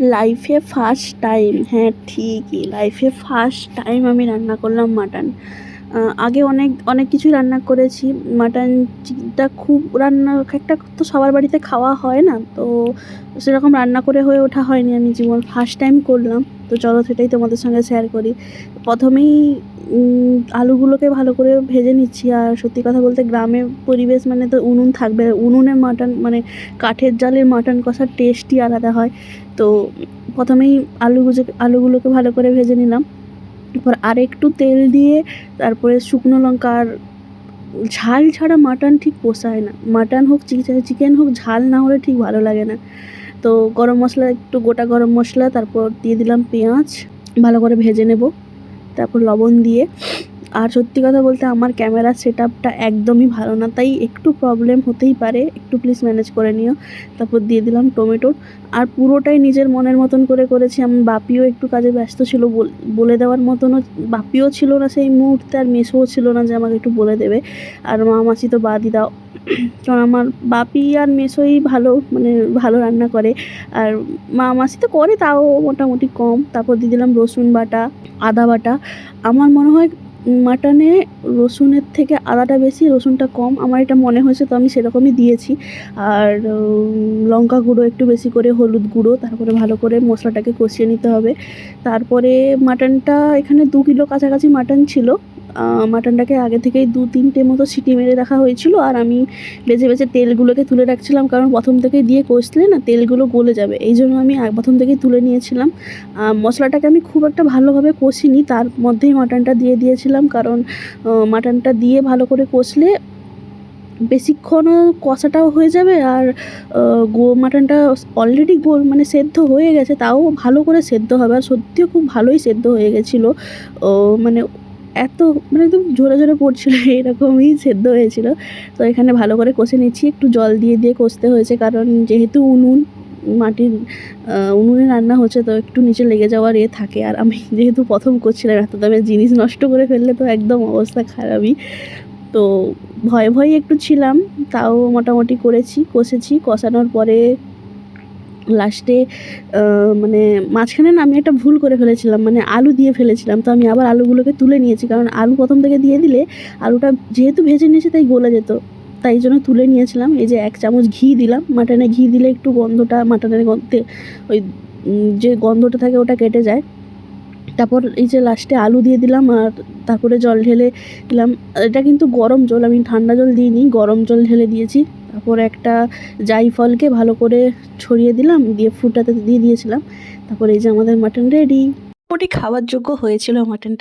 লাইফে first time হ্যাঁ ঠিকই। লাইফে ফার্স্ট টাইম আমি রান্না করলাম মাটন আগে অনেক অনেক কিছু রান্না করেছি। মাটন মাটনটা খুব রান্না, একটা তো সবার বাড়িতে খাওয়া হয় না, তো সেরকম রান্না করে হয়ে ওঠা হয়নি আমি জীবন। ফার্স্ট টাইম করলাম। তো চলো সেটাই তোমাদের সঙ্গে শেয়ার করি। প্রথমেই আলুগুলোকে ভালো করে ভেজে নিচ্ছি আর সত্যি কথা বলতে গ্রামে পরিবেশ মানে তো উনুন থাকবে। উনুনে মাটন মানে কাঠের জালের মাটন কষার টেস্টই আলাদা হয়। তো প্রথমেই আলুগুলো আলুগুলোকে ভালো করে ভেজে নিলাম। তারপর আর একটু তেল দিয়ে তারপরে শুকনো লঙ্কা আর ঝাল ছাড়া মাটন ঠিক পোষায় না। মাটন হোক চিকেন হোক, ঝাল না হলে ঠিক ভালো লাগে না। তো গরম মশলা, একটু গোটা গরম মশলা, তারপর দিয়ে দিলাম পেঁয়াজ, ভালো করে ভেজে নেব। তারপর লবণ দিয়ে। আর সত্যি কথা বলতে আমার ক্যামেরা সেট আপটা একদমই ভালো না, তাই একটু প্রবলেম হতেই পারে। একটু প্লিজ ম্যানেজ করে নিও। তারপর দিয়ে দিলাম টমেটো। আর পুরোটাই নিজের মনের মতন করে করেছি। আমার বাপিও একটু কাজে ব্যস্ত ছিল বল- দেওয়ার মতনও, বাপিও ছিল না সেই মুহূর্তে, আর মেসোও ছিল না যে আমাকে একটু বলে দেবে। আর মা, মাসি তো বাদই দাও কারণ আমার বাপি আর মেসোই ভালো মানে ভালো রান্না করে। আর মা মাসি তো করে, তাও মোটামুটি কম। তারপর দিয়ে দিলাম রসুন বাটা, আদা বাটা। আমার মনে হয় মাটনে রসুনের থেকে আদাটা বেশি, রসুনটা কম। আমার এটা মনে হয়েছে, তো আমি সেরকমই দিয়েছি। আর লঙ্কা গুঁড়ো একটু বেশি করে, হলুদ গুঁড়ো, তারপরে ভালো করে মশলাটাকে কষিয়ে নিতে হবে। তারপরে মাটনটা এখানে দু কিলো কাছাকাছি মাটন ছিল। মাটনটাকে আগে থেকেই দু তিনটে মতো সিটি মেরে রাখা হয়েছিল আর আমি বেছে বেছে তেলগুলোকে তুলে রাখছিলাম, কারণ প্রথম থেকে দিয়ে কষলে না তেলগুলো গলে যাবে। এই জন্য আমি প্রথম থেকেই তুলে নিয়েছিলাম। মশলাটাকে আমি খুব একটা ভালোভাবে কষিনি, তার মধ্যেই মাটনটা দিয়ে দিয়েছিলাম, কারণ মাটনটা দিয়ে ভালো করে কষলে বেশিক্ষণও কষাটাও হয়ে যাবে আর গো মাটনটা অলরেডি গোল মানে সেদ্ধ হয়ে গেছে, তাও ভালো করে সেদ্ধ হবে। আর সত্যিও খুব ভালোই সেদ্ধ হয়ে গেছিল। মানে এত মানে একদম ঝরে ঝরে পড়ছিল, এরকমই সেদ্ধ হয়েছিল। তো এখানে ভালো করে কষে নিচ্ছি, একটু জল দিয়ে দিয়ে কষতে হয়েছে, কারণ যেহেতু উনুন, মাটির উনুনে রান্না হচ্ছে, তো একটু নিচে লেগে যাওয়ার এ থাকে। আর আমি যেহেতু প্রথম করছিলাম, এত দামে জিনিস নষ্ট করে ফেললে তো একদম অবস্থা খারাপই। তো ভয়ে ভয়ে একটু ছিলাম, তাও মোটামুটি করেছি, কষেছি, কষানোর পরে লাস্টে মানে মাঝখানে না আমি একটা ভুল করে ফেলেছিলাম মানে আলু দিয়ে ফেলেছিলাম, তো আমি আবার আলুগুলোকে তুলে নিয়েছি, কারণ আলু প্রথম থেকে দিয়ে দিলে আলুটা যেহেতু ভেজে নিয়েছে তাই গলে যেত, তাই জন্য তুলে নিয়েছিলাম, এই যে এক চামচ ঘি দিলাম, মাটনে ঘি দিলে একটু গন্ধটা, মাটনের গন্ধে ওই যে গন্ধটা থাকে ওটা কেটে যায় তারপর এই যে লাস্টে আলু দিয়ে দিলাম আর তারপরে জল ঢেলে দিলাম। এটা কিন্তু গরম জল আমি ঠান্ডা জল দিইনি, গরম জল ঢেলে দিয়েছি। তারপর একটা জাইফলকে ভালো করে ছড়িয়ে দিলাম, দিয়ে ফুটাতে দিয়ে দিয়েছিলাম। তারপর এই যে আমাদের মাটন রেডি মোটামুটি খাওয়ার যোগ্য হয়েছিল মাটনটা